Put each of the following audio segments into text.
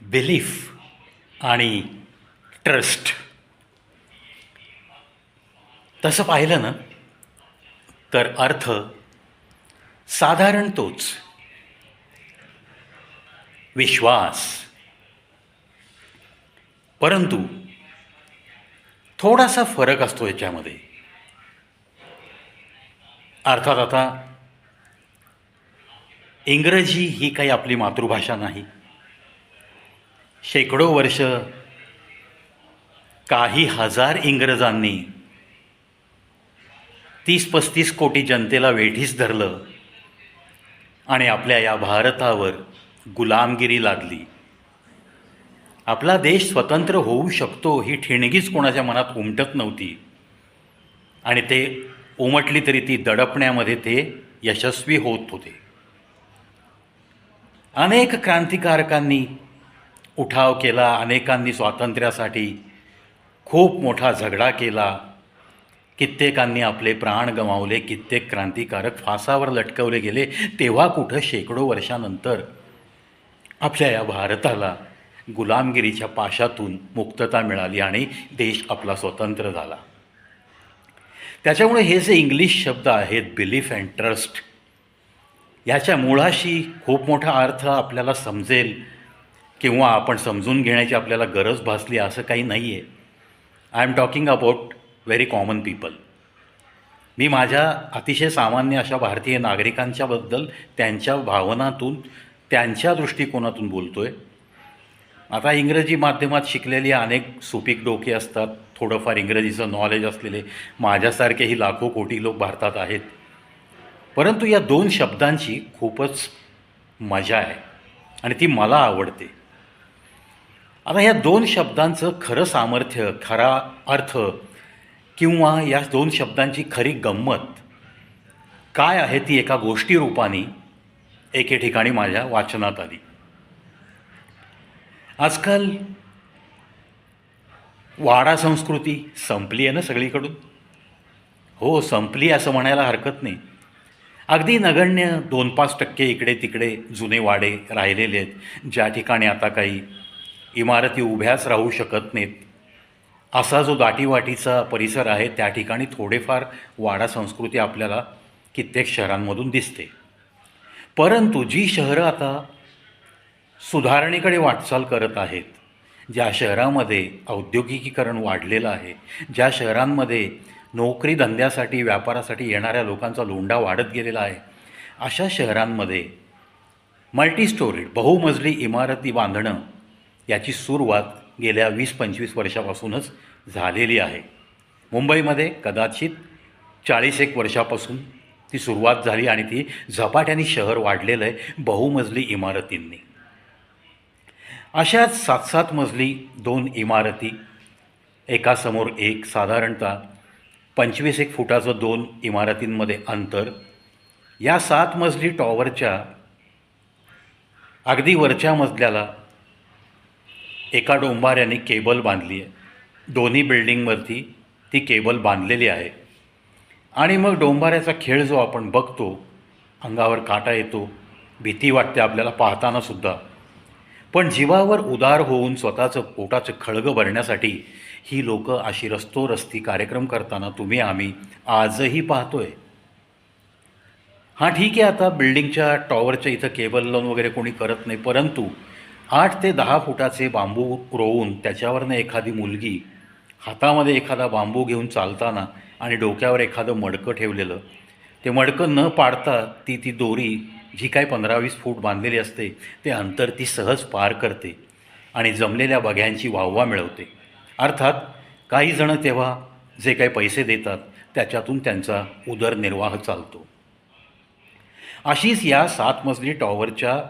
Belief आणि trust. तसं पाहिलं ना तर अर्थ साधारण तोच. विश्वास. परंतु थोडासा फरक असतो याच्यामध्ये. अर्थात आता इंग्रजी ही काही आपली मातृभाषा नाही. शेकडो वर्ष काही हजार इंग्रजांनी तीस पस्तीस कोटी जनतेला वेठीस धरलं आणि आपल्या या भारतावर गुलामगिरी लादली आपला देश स्वतंत्र होऊ शकतो ही ठिणगीच कोणाच्या मनात उमटत नव्हती. आणि ते उमटली तरी ती दडपण्यामध्ये ते यशस्वी होत होते. अनेक क्रांतिकारकांनी उठाव केला अनेकांनी स्वातंत्र्यासाठी खूप मोठा झगडा केला. कित्येकांनी आपले प्राण गमावले कित्येक क्रांतिकारक फासावर लटकवले गेले तेव्हा कुठं शेकडो वर्षानंतर आपल्या या भारताला गुलामगिरीच्या पाशातून मुक्तता मिळाली आणि देश आपला स्वतंत्र झाला. त्याच्यामुळे हे जे इंग्लिश शब्द आहेत बिलीफ अँड ट्रस्ट याच्या मुळाशी खूप मोठा अर्थ आपल्याला समजेल. किंवा आपण समजून घेण्याची आपल्याला गरज भासली असं काही नाही आहे I am talking about very common people मी माझ्या अतिशय सामान्य अशा भारतीय नागरिकांच्याबद्दल त्यांच्या भावनातून त्यांच्या दृष्टिकोनातून बोलतो आहे आता इंग्रजी माध्यमात शिकलेली अनेक सुपीक डोके असतात. थोडंफार इंग्रजीचं नॉलेज असलेले माझ्यासारखेही लाखो कोटी लोक भारतात आहेत. परंतु या दोन शब्दांची खूपच मजा आहे आणि ती मला आवडते. आता ह्या दोन शब्दांचं खरं सामर्थ्य खरा अर्थ किंवा या दोन शब्दांची खरी गंमत काय आहे ती एका गोष्टी रूपाने एके ठिकाणी माझ्या वाचनात आली. आजकाल वाडा संस्कृती संपली आहे ना सगळीकडून? हो संपली असं म्हणायला हरकत नाही. अगदी नगण्य दोन पाच टक्के इकडे तिकडे जुने वाडे राहिलेले आहेत. ज्या ठिकाणी आता काही इमारती उभ्याच राहू शकत नाहीत. असा जो दाटीवाटीचा परिसर आहे त्या ठिकाणी थोडेफार वाडा संस्कृती आपल्याला कित्येक शहरांमधून दिसते. परंतु जी शहरं आता सुधारणेकडे वाटचाल करत आहेत ज्या शहरामध्ये औद्योगिकीकरण वाढलेलं आहे ज्या शहरांमध्ये नोकरी धंद्यासाठी व्यापारासाठी येणाऱ्या लोकांचा लोंढा वाढत गेलेला आहे अशा शहरांमध्ये मल्टी स्टोरीड बहुमजली इमारती बांधणं याची सुरुवात गेल्या वीस पंचवीस वर्षापासूनच झालेली आहे. मुंबईमध्ये कदाचित चाळीस एक वर्षापासून ती सुरुवात झाली आणि ती झपाट्याने शहर वाढलेलं आहे बहुमजली इमारतींनी. अशाच सात सात मजली दोन इमारती एकासमोर एक साधारणतः पंचवीस एक फुटाचं दोन इमारतींमध्ये अंतर या सात मजली टॉवरच्या अगदी वरच्या मजल्याला एका डोंबाऱ्याने केबल बांधली आहे. दोन्ही बिल्डिंगवरती ती केबल बांधलेली आहे. आणि मग डोंबाऱ्याचा खेळ जो आपण बघतो अंगावर काटा येतो भीती वाटते आपल्याला पाहतानासुद्धा पण जीवावर उदार होऊन स्वतःचं पोटाचं खळगं भरण्यासाठी ही लोक अशी रस्तोरस्ती कार्यक्रम करताना तुम्ही आम्ही आजही पाहतोय. हां ठीक आहे आता बिल्डिंगच्या टॉवरच्या इथं केबल लावून वगैरे कोणी करत नाही परंतु आठ ते दहा फुटाचे बांबू रोवून त्याच्यावरनं एखादी मुलगी हातामध्ये एखादा बांबू घेऊन चालताना आणि डोक्यावर एखादं मडकं ठेवलेलं ते मडकं न पाडता ती ती दोरी जी काय पंधरा वीस फूट बांधलेली असते ते अंतर ती सहज पार करते आणि जमलेल्या बघ्यांची वाहवा मिळवते. अर्थात काही जणं तेव्हा जे काही पैसे देतात त्याच्यातून त्यांचा उदरनिर्वाह चालतो. अशीच या सात मजली टॉवरच्या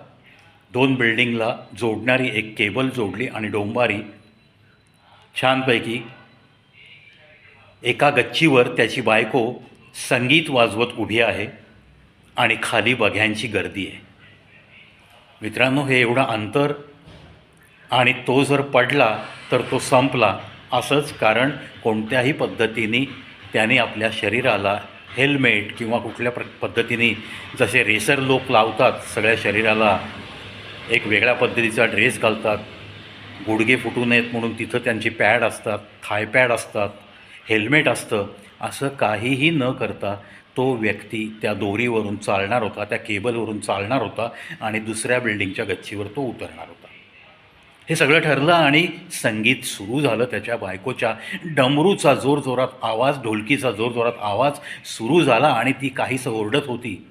दोन बिल्डिंगला जोडणारी एक केबल जोडली आणि डोंबारी छानपैकी एका गच्चीवर त्याची बायको संगीत वाजवत उभी आहे आणि खाली बघ्यांची गर्दी आहे. मित्रांनो हे एवढं अंतर आणि तो जर पडला तर तो संपला असंच कारण कोणत्याही पद्धतीने त्याने आपल्या शरीराला हेल्मेट किंवा कुठल्या प्र पद्धतीने जसे रेसर लोक लावतात सगळ्या शरीराला एक वेगळ्या पद्धतीचा ड्रेस घालतात. गुडघे फुटू नयेत म्हणून तिथं त्यांची पॅड असतात थायपॅड असतात हेल्मेट असतं. असं काहीही न करता तो व्यक्ती त्या दोरीवरून चालणार होता त्या केबलवरून चालणार होता आणि दुसऱ्या बिल्डिंगच्या गच्चीवर तो उतरणार होता. हे सगळं ठरलं आणि संगीत सुरू झालं त्याच्या बायकोच्या. डमरूचा जोरजोरात आवाज ढोलकीचा जोरजोरात आवाज सुरू झाला आणि ती काहीसं ओरडत होती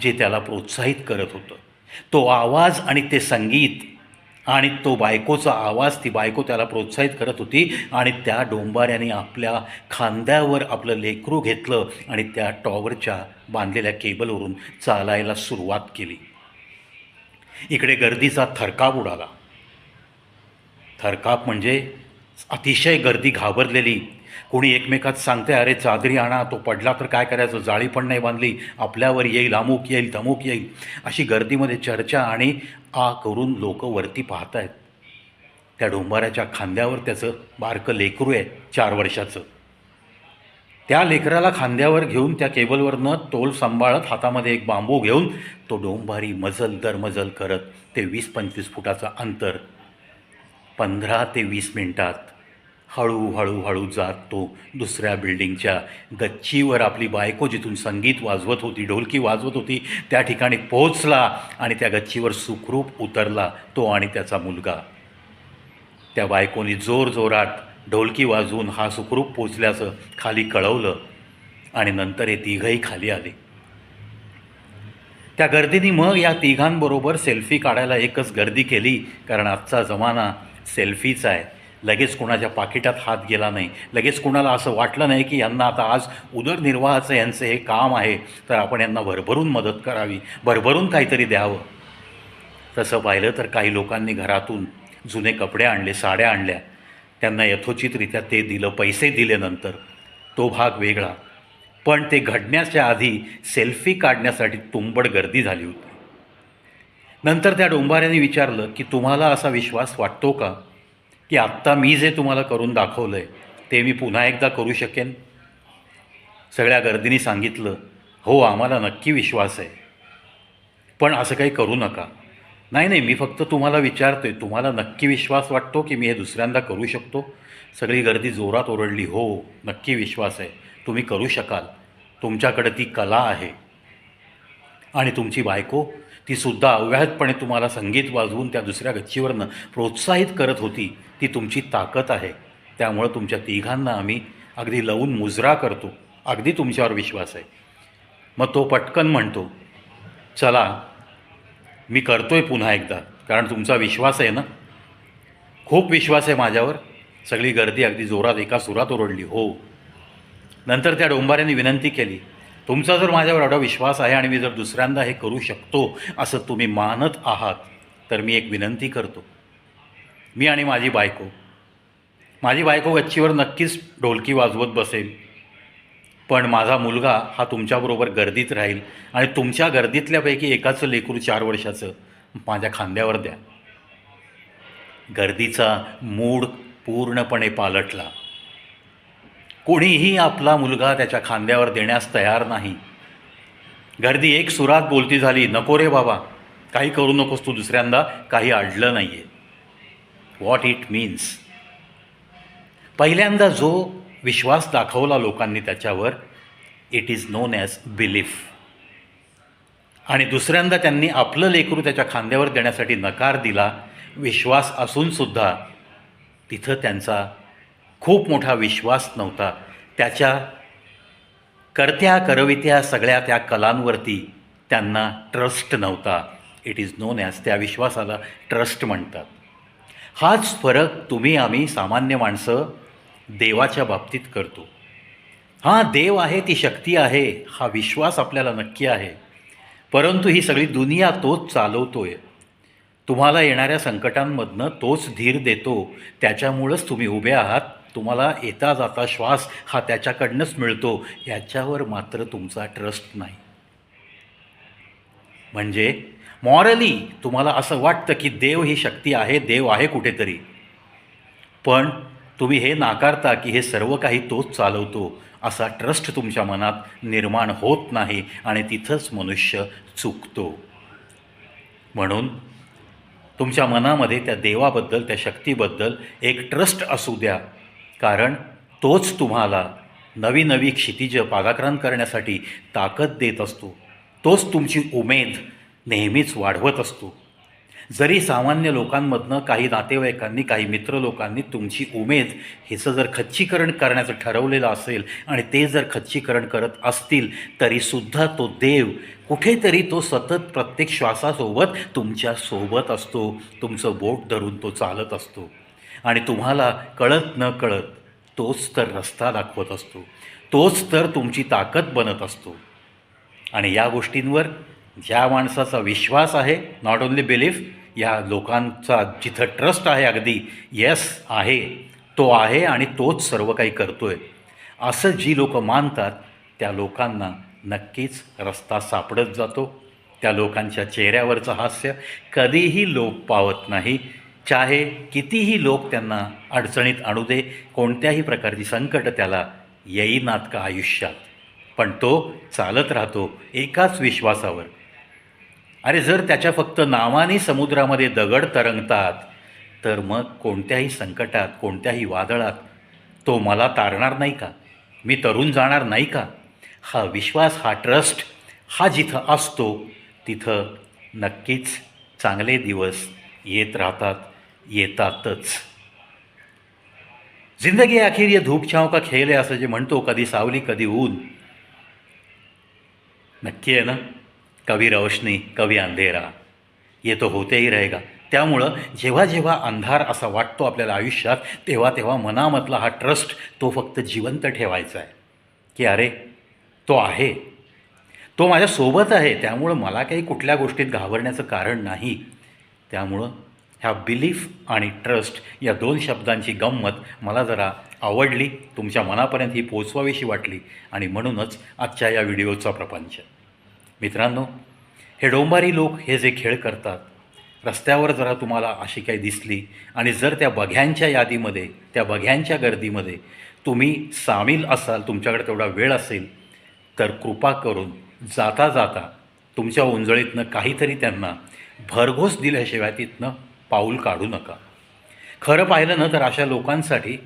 जे त्याला प्रोत्साहित करत होतं. तो आवाज आणि ते संगीत आणि तो बायकोचा आवाज ती बायको त्याला प्रोत्साहित करत होती आणि त्या डोंबाऱ्याने आपल्या खांद्यावर आपलं लेकरू घेतलं आणि त्या टॉवरच्या बांधलेल्या केबलवरून चालायला सुरुवात केली. इकडे गर्दीचा थरकाप उडाला. थरकाप म्हणजे अतिशय गर्दी घाबरलेली कोणी एकमेकात सांगते अरे चादरी आणा तो पडला तर काय करायचं? जाळी पण नाही बांधली आपल्यावर येईल अमुक येईल तमुक येईल. अशी गर्दीमध्ये चर्चा आणि आ करून लोक वरती पाहत आहेत त्या डोंबाऱ्याच्या खांद्यावर त्याचं बारकं लेकरू आहे चार वर्षाचं. त्या लेकराला खांद्यावर घेऊन त्या केबलवरनं तोल सांभाळत हातामध्ये एक बांबू घेऊन तो डोंबारी मजल दर मजल करत ते वीस पंचवीस फुटाचं अंतर पंधरा ते वीस मिनटात हळूहळू हळू जात तो दुसऱ्या बिल्डिंगच्या गच्चीवर आपली बायको जिथून संगीत वाजवत होती ढोलकी वाजवत होती त्या ठिकाणी पोहोचला आणि त्या गच्चीवर सुखरूप उतरला तो आणि त्याचा मुलगा. त्या बायकोनी जोरजोरात ढोलकी वाजवून हा सुखरूप पोचल्याचं खाली कळवलं आणि नंतर हे तिघही खाली आले. त्या गर्दीने मग या तिघांबरोबर सेल्फी काढायला एकच गर्दी केली कारण आजचा जमाना सेल्फीचा आहे. लगेच कोणाच्या पाकिटात हात गेला नाही. लगेच कोणाला असं वाटलं नाही की यांना आता आज उदरनिर्वाहाचं यांचं हे काम आहे तर आपण यांना भरभरून मदत करावी भरभरून काहीतरी द्यावं. तसं पाहिलं तर काही लोकांनी घरातून जुने कपडे आणले साड्या आणल्या. त्यांना यथोचितरित्या ते दिलं पैसे दिले नंतर. तो भाग वेगळा. पण ते घडण्याच्या आधी सेल्फी काढण्यासाठी तुंबड गर्दी झाली होती. नंतर त्या डोंबाऱ्याने विचारलं की तुम्हाला असा विश्वास वाटतो का? की आत्ता मी जे तुम्हाला करून दाखवलं आहे ते मी पुन्हा एकदा करू शकेन? सगळ्या गर्दीने सांगितलं हो आम्हाला नक्की विश्वास आहे. पण असं काही करू नका. नाही नाही मी फक्त तुम्हाला विचारतोय तुम्हाला नक्की विश्वास वाटतो की मी हे दुसऱ्यांदा करू शकतो? सगळी गर्दी जोरात ओरडली हो नक्की विश्वास आहे. तुम्ही करू शकाल. तुमच्याकडे ती कला आहे. आणि तुमची बायको ती सुद्धा अव्याहतपणे तुम्हाला संगीत वाजवून त्या दुसऱ्या गच्चीवरनं प्रोत्साहित करत होती ती तुमची ताकद आहे. त्यामुळं तुमच्या तिघांना आम्ही अगदी लवून मुजरा करतो. अगदी तुमच्यावर विश्वास आहे. मग तो पटकन म्हणतो चला मी करतोय पुन्हा एकदा कारण तुमचा विश्वास आहे ना? खूप विश्वास आहे माझ्यावर. सगळी गर्दी अगदी जोरात एका सुरात ओरडली हो. नंतर त्या डोंबाऱ्याने विनंती केली तुमचा जर माझ्यावर एवढा विश्वास आहे आणि मी जर दुसऱ्यांदा हे करू शकतो असं तुम्ही मानत आहात तर मी एक विनंती करतो. मी आणि माझी बायको माझी बायको गच्चीवर नक्कीच ढोलकी वाजवत बसेल पण माझा मुलगा हा तुमच्याबरोबर गर्दीत राहील आणि तुमच्या गर्दीतल्यापैकी एकाचं लेकरू चार वर्षाचं माझ्या खांद्यावर द्या. गर्दीचा मूड पूर्णपणे पालटला. कोणीही आपला मुलगा त्याच्या खांद्यावर देण्यास तयार नाही. गर्दी एक सुरात बोलती झाली नको रे बाबा काही करू नकोस तू दुसऱ्यांदा काही अडलं नाही आहे व्हॉट इट मीन्स पहिल्यांदा जो विश्वास दाखवला लोकांनी त्याच्यावर it is known as belief आणि दुसऱ्यांदा त्यांनी आपलं लेकरू त्याच्या खांद्यावर देण्यासाठी नकार दिला विश्वास असूनसुद्धा तिथं त्यांचा खूप मोठा विश्वास नव्हता. त्याच्या करत्या करवित्या सगळ्या त्या कलांवरती त्यांना ट्रस्ट नव्हता. इट इज नोन ॲज त्या विश्वासाला ट्रस्ट म्हणतात. हाच फरक तुम्ही आम्ही सामान्य माणसं देवाच्या बाबतीत करतो. हां देव आहे ती शक्ती आहे हा विश्वास आपल्याला नक्की आहे. परंतु ही सगळी दुनिया तोच चालवतोय. तुम्हाला येणाऱ्या संकटांमधनं तोच धीर देतो. त्याच्यामुळंच तुम्ही उभे आहात. तुम्हाला येता जाता श्वास हा त्याच्याकडनंच मिळतो याच्यावर मात्र तुमचा ट्रस्ट नाही. म्हणजे मॉरली तुम्हाला असं वाटतं की देव ही शक्ती आहे देव आहे कुठेतरी. पण तुम्ही हे नाकारता की हे सर्व काही तोच चालवतो असा ट्रस्ट तुमच्या मनात निर्माण होत नाही आणि तिथंच मनुष्य चुकतो. म्हणून तुमच्या मनामध्ये त्या देवाबद्दल त्या शक्तीबद्दल एक ट्रस्ट असू द्या. कारण तोच तुम्हाला नवी नवी क्षितिजं पादाक्रांत करण्यासाठी ताकद देत असतो. तोच तुमची उमेद नेहमीच वाढवत असतो. जरी सामान्य लोकांमधनं काही नातेवाईकांनी काही मित्र लोकांनी तुमची उमेद हिचं जर खच्चीकरण करण्याचं ठरवलेलं असेल आणि ते जर खच्चीकरण करत असतील तरीसुद्धा तो देव कुठेतरी तो सतत प्रत्येक श्वासासोबत तुमच्यासोबत असतो. तुमचं बोट धरून तो चालत असतो. आणि तुम्हाला कळत न कळत तोच तर रस्ता दाखवत असतो. तोच तर तुमची ताकद बनत असतो. आणि या गोष्टींवर ज्या माणसाचा विश्वास आहे नॉट ओन्ली बिलीफ या लोकांचा जिथं ट्रस्ट आहे अगदी येस आहे तो आहे आणि तोच सर्व काही करतो आहे असं जी लोकं मानतात त्या लोकांना नक्कीच रस्ता सापडत जातो. त्या लोकांच्या चेहऱ्यावरचं हास्य कधीही लोप पावत नाही. चाहे कितीही लोक त्यांना अडचणीत आणू दे कोणत्याही प्रकारची संकट त्याला येईनात का आयुष्यात? पण तो चालत राहतो एकाच विश्वासावर. अरे जर त्याच्या फक्त नावाने समुद्रामध्ये दगड तरंगतात तर मग कोणत्याही संकटात कोणत्याही वादळात तो मला तारणार नाही का? मी तरुण जाणार नाही का? हा विश्वास हा ट्रस्ट हा जिथं असतो तिथं नक्कीच चांगले दिवस येत राहतात. येतातच. जिंदगी अखेर ये धूपछाव का खेळ आहे असं जे म्हणतो कधी सावली कधी ऊन. नक्की आहे ना? कवी रोशनी कवी अंधेरा. ये तो होते ही रहेगा. त्यामुळं जेव्हा जेव्हा अंधार असा वाटतो आपल्याला आयुष्यात तेव्हा तेव्हा मनामधला हा ट्रस्ट तो फक्त जिवंत ठेवायचा आहे. की अरे तो आहे. तो माझ्यासोबत आहे. त्यामुळं मला काही कुठल्या गोष्टीत घाबरण्याचं कारण नाही. त्यामुळं ह्या बिलीफ आणि ट्रस्ट या दोन शब्दांची गंमत मला जरा आवडली तुमच्या मनापर्यंत ही पोचवावीशी वाटली आणि म्हणूनच आजच्या या व्हिडिओचा प्रपंच. मित्रांनो हे डोंबारी लोक हे जे खेळ करतात रस्त्यावर जरा तुम्हाला अशी काही दिसली आणि जर त्या बघ्यांच्या यादीमध्ये त्या बघ्यांच्या गर्दीमध्ये तुम्ही सामील असाल तुमच्याकडे तेवढा वेळ असेल तर कृपा करून जाता जाता तुमच्या उंजळीतनं काहीतरी त्यांना भरघोस दिल्याशिवाय तिथनं पाऊल काढू नका. खरं पाहिलं ना तर अशा लोकांसाठी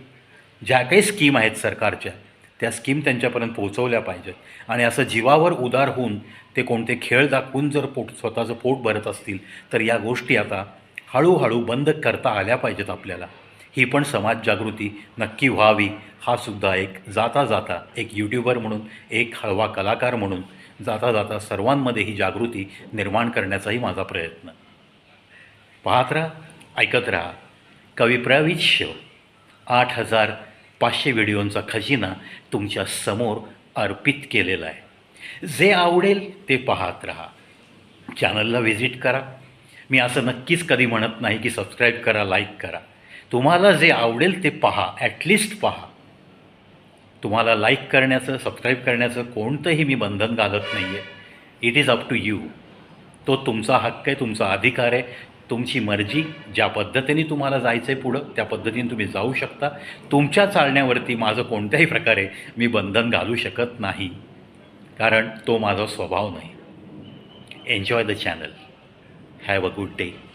ज्या काही स्कीम आहेत सरकारच्या त्या स्कीम त्यांच्यापर्यंत पोहोचवल्या पाहिजेत. आणि असं जीवावर उदार होऊन ते कोणते खेळ दाखवून जर पोट स्वतःचं पोट भरत असतील तर या गोष्टी आता हळूहळू बंद करता आल्या पाहिजेत आपल्याला. ही पण समाज जागृती नक्की व्हावी. हा सुद्धा एक जाता जाता एक यूट्यूबर म्हणून एक हळवा कलाकार म्हणून जाता जाता सर्वांमध्ये ही जागृती निर्माण करण्याचाही माझा प्रयत्न. पाहत राहा ऐकत राहा. कवी आठ हजार पाचशे व्हिडिओंचा खजिना तुमच्यासमोर अर्पित केलेला आहे. जे आवडेल ते पाहत राहा. चॅनलला व्हिजिट करा. मी असं नक्कीच कधी म्हणत नाही की सबस्क्राईब करा लाईक करा. तुम्हाला जे आवडेल ते पहा ॲटलिस्ट पहा. तुम्हाला लाईक करण्याचं सबस्क्राईब करण्याचं कोणतंही मी बंधन घालत नाही आहे it is up to you तो तुमचा हक्क आहे तुमचा अधिकार आहे. तुमची मर्जी ज्या पद्धतीने तुम्हाला जायचं आहे पुढं त्या पद्धतीने तुम्ही जाऊ शकता. तुमच्या चालण्यावरती माझं कोणत्याही प्रकारे मी बंधन घालू शकत नाही. कारण तो माझा स्वभाव नाही. Enjoy the channel have a good day